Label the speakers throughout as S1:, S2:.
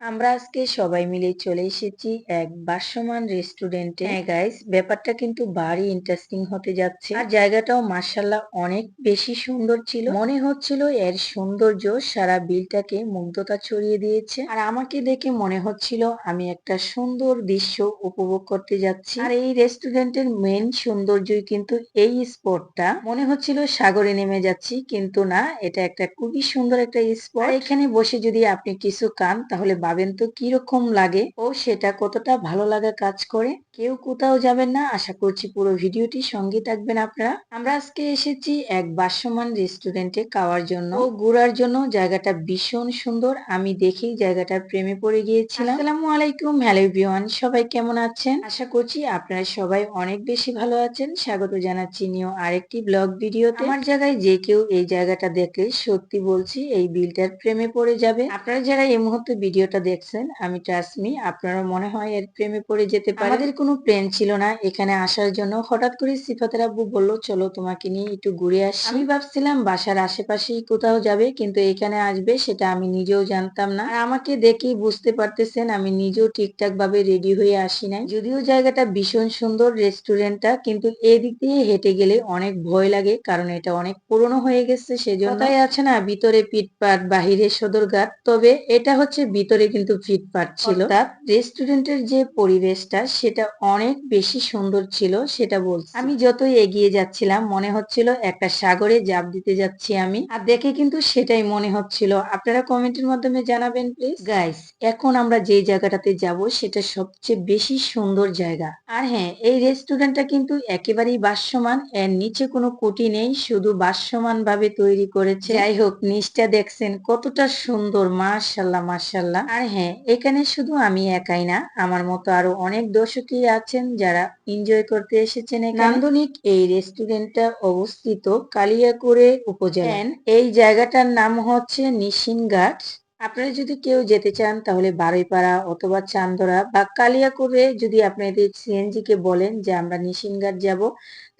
S1: আমরা আজকে সবাই মিলে চলে এসেছি এক ভাসমান রেস্টুরেন্টে হ্যাঁ গাইস ব্যাপারটা কিন্তু ভারী ইন্টারেস্টিং হতে যাচ্ছে। আর জায়গাটাও মার্শাল্লাহ অনেক বেশি সুন্দর ছিল। মনে হচ্ছিল এর সৌন্দর্য সারা বিলটাকে মুগ্ধতা ছড়িয়ে দিয়েছে। আর আমাকে দেখে মনে হচ্ছিল আমি একটা সুন্দর দৃশ্য উপভোগ করতে যাচ্ছি। আর এই রেস্টুরেন্টের মেন সৌন্দর্যই কিন্তু এই স্পটটা মনে হচ্ছিল সাগরে নেমে যাচ্ছি কিন্তু না এটা একটা খুবই সুন্দর একটা স্পট এখানে বসে যদি আপনি কিছু খান তাহলে ভাবেন তো কীরকম লাগে? ও সেটা কতটা ভালো লাগা কাজ করে? কেউ কোথাও যাবেন না? আশা করছি পুরো ভিডিওটি সঙ্গে থাকবেন আপনারা। আমরা আজকে এসেছি এক বাসমান রেস্টুরেন্টে খাওয়ার জন্য। ও ঘোরার জন্য জায়গাটা ভীষণ সুন্দর। আমি দেখেই জায়গাটার প্রেমে পড়ে গিয়েছিলাম। আসসালামু আলাইকুম। হ্যালো এভরিওয়ান, সবাই কেমন আছেন? আশা করছি আপনারা সবাই অনেক বেশি ভালো আছেন। স্বাগত জানাচ্ছি নিও আরেকটি ব্লগ ভিডিওতে। আমার জায়গায় যে কেউ এই জায়গাটা দেখলে সত্যি বলছি, এই বিলটার প্রেমে পড়ে যাবে। আপনারা যারা এই মুহূর্তে ভিডিওটা ভিডিওটা দেখছেন আমি ট্রাস্টমি আপনারা মনে হয় এর প্রেমে পড়ে যেতে পারে। আমাদের কোনো প্ল্যান ছিল না এখানে আসার জন্য। হঠাৎ করে সিফাতের আব্বু বলল চলো তোমাকে নিয়ে একটু ঘুরে আসি। আমি ভাবছিলাম বাসার আশেপাশেই কোথাও যাবে কিন্তু এখানে আসবে সেটা আমি নিজেও জানতাম না। আর আমাকে দেখেই বুঝতে পারতেছেন আমি নিজেও ঠিকঠাক ভাবে রেডি হয়ে আসি নাই। যদিও জায়গাটা ভীষণ সুন্দর রেস্টুরেন্টটা কিন্তু এদিক দিয়ে হেঁটে গেলে অনেক ভয় লাগে কারণ এটা অনেক পুরনো হয়ে গেছে সেজন্য। তাই আছে না ভিতরে পিটপাট বাহিরে সদরঘাট। তবে এটা হচ্ছে ভিতরে কিন্তু ফিটফাট ছিল অর্থাৎ রেস্টুরেন্টের যে পরিবেশটা সেটা অনেক বেশি সুন্দর ছিল সেটা বলছি। আমি যতই এগিয়ে যাচ্ছিলাম মনে হচ্ছিল একটা সাগরে জাপ দিতে যাচ্ছি আমি। আর দেখে কিন্তু সেটাই মনে হচ্ছিল। আপনারা কমেন্টের মাধ্যমে জানাবেন প্লিজ গাইস এখন আমরা যে জায়গাটাতে যাব সেটা সবচেয়ে বেশি সুন্দর জায়গা। আর হ্যাঁ এই রেস্টুরেন্টটা কিন্তু একেবারেই বাসমান এর নিচে কোনো কুটি নেই শুধু বাসমান ভাবে তৈরি করেছে। যাই হোক নিচটা দেখছেন কতটা সুন্দর মাশাল্লাহ মাশাল্লাহ। আর হ্যাঁ এখানে শুধু আমি একাই না আমার মতো আরও অনেক দর্শকই আছেন যারা এনজয় করতে এসেছেন নান্দনিক এই রেস্টুরেন্টটা অবস্থিত কালিয়াকুড়ে উপজেলা এই জায়গাটার নাম হচ্ছে নিশিনঘাট। আপনারা যদি কেউ যেতে চান তাহলে বারুইপাড়া অথবা চান্দরা বা কালিয়াকুড়ে যদি আপনাদের সিএনজি কে বলেন যে আমরা নিশিনঘাট যাব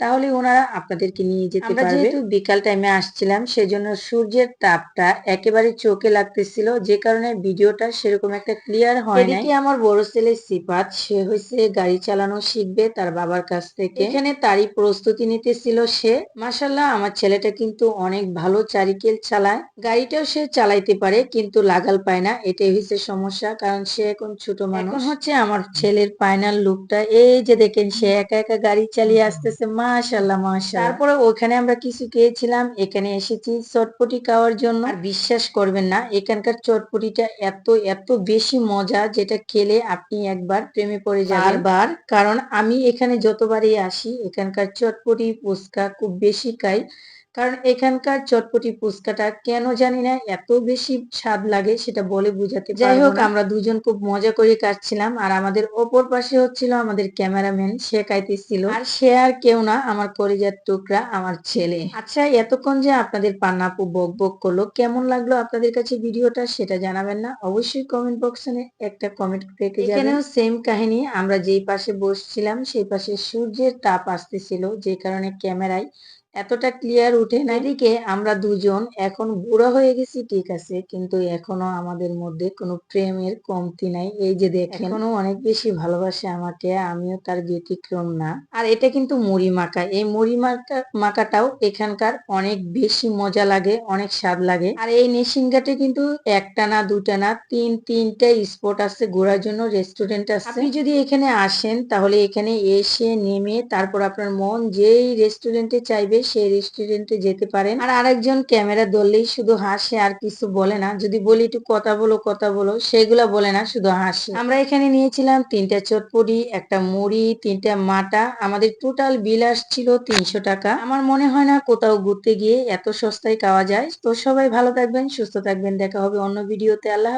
S1: তাহলে ওনারা আপনাদেরকে নিয়ে যেতে পারবে। যেহেতু বিকাল টাইমে আসছিলাম সেজন্য সূর্যের তাপটা একেবারে চোখে লাগতেছিল। যে কারণে ভিডিওটা সেরকম একটা ক্লিয়ার হয় না এদিকে আমার বড় ছেলে সিপাত সে হয়েছে গাড়ি চালানো শিখবে তার বাবার কাছ থেকে। এখানে তারই প্রস্তুতি নিতেছিল সে। মাসাল্লাহ আমার ছেলেটা কিন্তু অনেক ভালো চারিকেল চালায়। গাড়িটাও সে চালাইতে পারে কিন্তু লাগাল পায় না এটাই হচ্ছে সমস্যা। কারণ সে এখন ছোট মানুষ। এখন হচ্ছে আমার ছেলের ফাইনাল লুকটা এই যে দেখেন সে একা একা গাড়ি চালিয়ে আসতেছে মাশাল্লাহ মাশাল্লাহ তারপরে ওখানে আমরা কিছু খেয়েছিলাম এখানে এসেছি চটপটি খাওয়ার জন্য। আর বিশ্বাস করবেন না এখানকার চটপটিটা এত এত বেশি মজা যেটা খেলে আপনি একবার প্রেমে পড়ে যাবেন। বারবার। কারণ আমি এখানে যতবারই আসি এখানকার চটপটি ফুচকা খুব বেশি খাই। কারণ এখানকার চটপটি ফুচকাটা কেন জানি না এত বেশি স্বাদ লাগে সেটা বলে বুঝাতে যাই হোক আমরা দুজন খুব মজা করে কাটছিলাম আর আমাদের ওপর পাশে হচ্ছিল আমাদের ক্যামেরাম্যান সে কাইতেছিল। আর সে আর কেউ না আমার করিজার টুকরা আমার ছেলে। আচ্ছা এতক্ষণ যে আপনাদের পান্নাপু বক বক করল কেমন লাগল আপনাদের কাছে ভিডিওটা সেটা জানাবেন না? অবশ্যই কমেন্ট বক্সে একটা কমেন্ট রেখে এখানেও সেম কাহিনী আমরা যেই পাশে বসছিলাম সেই পাশে সূর্যের তাপ আসতেছিল যে কারণে ক্যামেরায় এতটা ক্লিয়ার উঠে না এদিকে আমরা দুজন এখন বুড়ো হয়ে গেছি ঠিক আছে কিন্তু এখনও আমাদের মধ্যে কোনো প্রেমের কমতি নাই। এই যে দেখেন এখনও অনেক বেশি ভালোবাসে আমাকে আমিও তার ব্যতিক্রম না। আর এটা কিন্তু মুড়ি মাখা। এই মুড়ি মাখা মাখাটাও এখানকার অনেক বেশি মজা লাগে অনেক স্বাদ লাগে। আর এই নেশিনঘাটে কিন্তু একটা না দুটা না তিন তিনটা স্পট আছে ঘোরার জন্য রেস্টুরেন্ট আছে। আপনি যদি এখানে আসেন তাহলে এখানে এসে নেমে তারপর আপনার মন যেই রেস্টুরেন্টে চাইবে সেই রেস্টুরেন্টে যেতে পারেন। আর আরেকজন ক্যামেরা ধরলেই শুধু হাসে আর কিছু বলে না। যদি বলি একটু কথা বলো কথা বলো, সেগুলা বলে না, শুধু হাসে। আমরা এখানে নিয়েছিলাম তিনটা চটপটি, একটা মুড়ি, তিনটা মাটা। আমাদের টোটাল বিল আসছিল তিনশো টাকা। আমার মনে হয় না কোথাও ঘুরতে গিয়ে এত সস্তায় খাওয়া যায়। তো সবাই ভালো থাকবেন, সুস্থ থাকবেন। দেখা হবে অন্য ভিডিওতে আল্লাহ